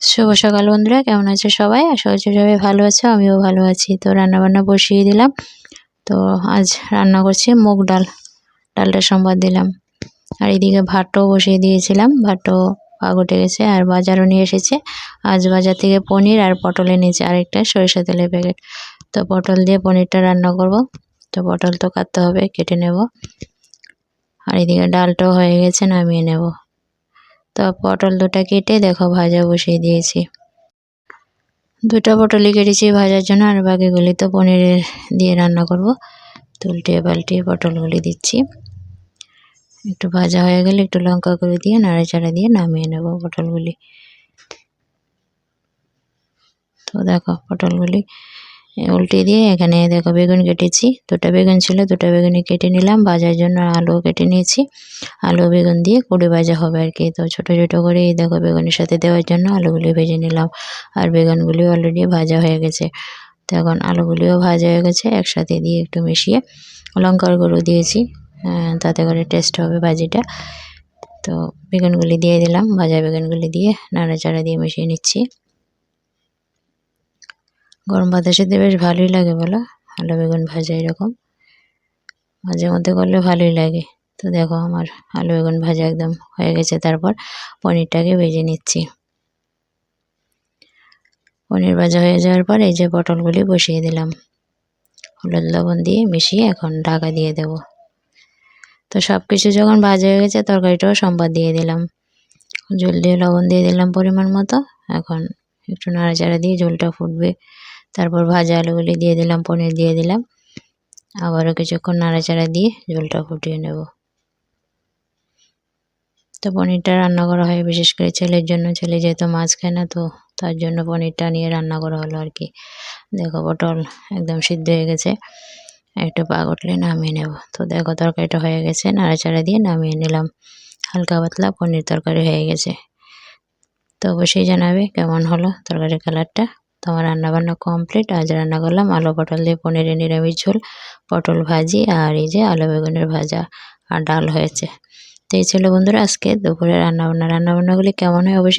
শুভ সকাল বন্ধুরা, কেমন আছে সবাই? আশা করছি সবাই ভালো আছে, আমিও ভালো আছি। তো রান্নাবান্না বসিয়ে দিলাম। তো আজ রান্না করছি মুগ ডাল ডালটা সম্বাদ দিলাম। আর এদিকে ভাতটাও বসিয়ে দিয়েছিলাম ভাতটাও পাক উঠে গেছে আর বাজারও নিয়ে এসেছে। আজ বাজার থেকে পনির আর পটল এনেছে, আরেকটা সরিষা তেলের প্যাকেট। তো পটল দিয়ে পনিরটা রান্না করব। তো পটল তো কাটতে হবে, কেটে নেব। আর এদিকে ডালটাও হয়ে গেছে, নামিয়ে নেব। তো পটল দুটা কেটে দেখো ভাজা বসিয়ে দিয়েছি। দুটা পটলই কেটেছি ভাজার জন্য আর বাকিগুলি তো পনিরের দিয়ে রান্না করব। তো উল্টিয়ে পটলগুলি দিচ্ছি। একটু ভাজা হয়ে গেলে একটু লঙ্কা করে দিয়ে নাড়াচাড়া দিয়ে নামিয়ে নেব পটলগুলি। তো দেখো পটলগুলি উল্টে দিয়ে এখানে দেখো বেগুন কেটেছি। দুটো বেগুন ছিল, দুটো বেগুনই কেটে নিলাম। ভাজার জন্য আলু কেটে নিয়েছি। আলু, বেগুন দিয়ে কুড়ি ভাজা হবে আর কি। তো ছোটো ছোটো করে এই দেখো বেগুনের সাথে দেওয়ার জন্য আলুগুলি ভেজে নিলাম। আর বেগুনগুলিও অলরেডি ভাজা হয়ে গেছে। তো এখন আলুগুলিও ভাজা হয়ে গেছে। একসাথে দিয়ে একটু মিশিয়ে লঙ্কার গুঁড়ো দিয়েছি। তাতে করে টেস্ট হবে ভাজিটা। তো বেগুনগুলি দিয়ে দিলাম। ভাজা বেগুনগুলি দিয়ে নাড়াচাড়া দিয়ে মিশিয়ে নিচ্ছি। গরম ভাতের সাথে বেশ ভালোই লাগে বলো? আলু, বেগুন ভাজা এরকম। মাঝে মধ্যে করলে ভালোই লাগে। তো দেখো আমার আলু, বেগুন ভাজা একদম হয়ে গেছে। তারপর পনিরটাকে ভেজে নিচ্ছি। পনির ভাজা হয়ে যাওয়ার পর এই যে পটলগুলি বসিয়ে দিলাম। হলুদ লবণ দিয়ে মিশিয়ে এখন ঢাকা দিয়ে দেব। তো সব কিছু যখন ভাজা হয়ে গেছে, তরকারিটাও সম্বাদ দিয়ে দিলাম। জল দিয়ে লবণ দিয়ে দিলাম পরিমাণ মতো। এখন একটু নাড়াচাড়া দিয়ে ঝোলটা ফুটবে। তারপর ভাজা আলুগুলি দিয়ে দিলাম, পনির দিয়ে দিলাম। আবারও কিছুক্ষণ নাড়াচাড়া দিয়ে ঝোলটা ফুটিয়ে নেব। তো পনিরটা রান্না করা হয় বিশেষ করে ছেলের জন্য। ছেলে যেহেতু মাছ খায় না, তো তার জন্য পনিরটা নিয়ে রান্না করা হলো আর কি। দেখো পটল একদম সিদ্ধ হয়ে গেছে। একটু পাক উঠলে নামিয়ে নেব। তো দেখো তরকারিটা হয়ে গেছে, নাড়াচাড়া দিয়ে নামিয়ে নিলাম। হালকা পাতলা পনির তরকারি হয়ে গেছে। তো অবশ্যই জানাবে কেমন হলো তরকারির কালারটা। তো আমার রান্নাবান্না কমপ্লিট আজ রান্না করলাম আলু, পটল দিয়ে পনিরের নিরামিষ ঝোল, পটল ভাজি আর এই যে আলু বেগুনের ভাজা আর ডাল হয়েছে। তো এই ছিল বন্ধুরা আজকে দুপুরে রান্নাবান্না। রান্নাবান্নাগুলি কেমন হয় অবশ্যই